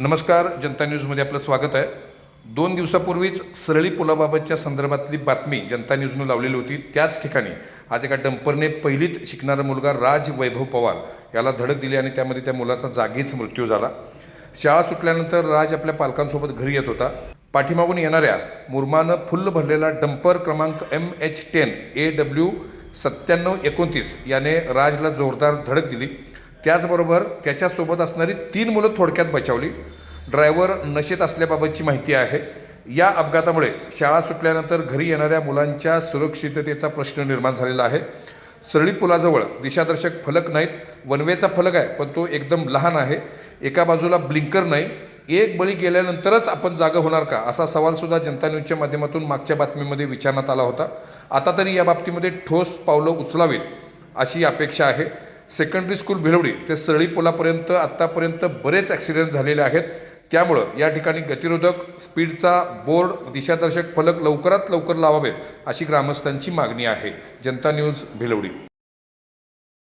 नमस्कार जनता न्यूजमध्ये आपलं स्वागत आहे. दोन दिवसापूर्वीच सरळी पुलाबाबतच्या संदर्भातली बातमी जनता न्यूजनं लावलेली होती. त्याच ठिकाणी आज एका डंपरने पहिलीत शिकणारा मुलगा राज वैभव पवार याला धडक दिली आणि त्यामध्ये त्या मुलाचा जागीच मृत्यू झाला. शाळा सुटल्यानंतर राज आपल्या पालकांसोबत घरी येत होता. पाठीमागून येणाऱ्या मुरमानं फुल्ल भरलेला डंपर क्रमांक M H ten A W सत्त्याण्णव एकोणतीस याने राजला जोरदार धडक दिली. त्याचबरोबर त्याच्यासोबत असणारी तीन मुलं थोडक्यात बचावली. ड्रायव्हर नशेत असल्याबाबतची माहिती आहे. या अपघातामुळे शाळा सुटल्यानंतर घरी येणाऱ्या मुलांच्या सुरक्षिततेचा प्रश्न निर्माण झालेला आहे. सरळी पुलाजवळ दिशादर्शक फलक नाहीत. वनवेचा फलक आहे पण तो एकदम लहान आहे. एका बाजूला ब्लिंकर नाही. एक बळी गेल्यानंतरच आपण जागा होणार का? असा सवालसुद्धा जनता न्यूजच्या माध्यमातून मागच्या बातमीमध्ये विचारण्यात आला होता. आता तरी या बाबतीमध्ये ठोस पावलं उचलावीत अशी अपेक्षा आहे. सेकंडरी स्कूल भिलवडी ते सरळी पुलापर्यंत आत्तापर्यंत बरेच ॲक्सिडेंट झालेले आहेत. त्यामुळं या ठिकाणी गतिरोधक स्पीडचा बोर्ड दिशादर्शक फलक लवकरात लवकर लावावेत अशी ग्रामस्थांची मागणी आहे. जनता न्यूज भिलवडी.